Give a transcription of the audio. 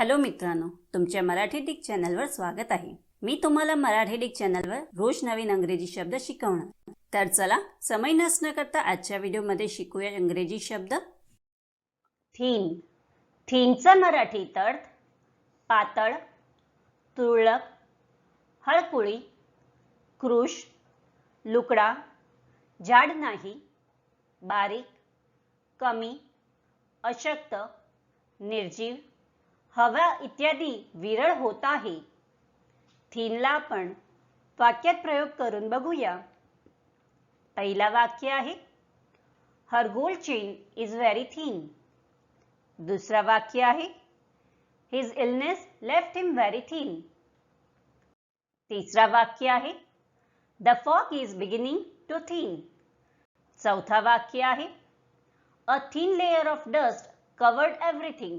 Hello मित्रांनो तुमच्या Marathi Dick चॅनलवर स्वागत आहे. मी तुम्हाला मराठी डिक चॅनलवर रोज नवीन अंग्रेजी शब्द शिकवणार. तर चला समय नसणं करता आजच्या व्हिडिओमध्ये शिकूया इंग्रजी शब्द. थीम थीमचा मराठीत अर्थ पातळ तुरळक हळकुळी कृश लुकडा जाड नाही बारीक कमी अशक्त निर्जीव हवा इत्यादी विरळ होत आहे. थीनला आपण वाक्यात प्रयोग करून बघूया. पहिला वाक्य आहे her gold chain is very thin दुसरा वाक्य आहे his illness left him very thin तिसरा वाक्य आहे the fog is beginning to thin चौथा वाक्य आहे a thin layer of dust covered everything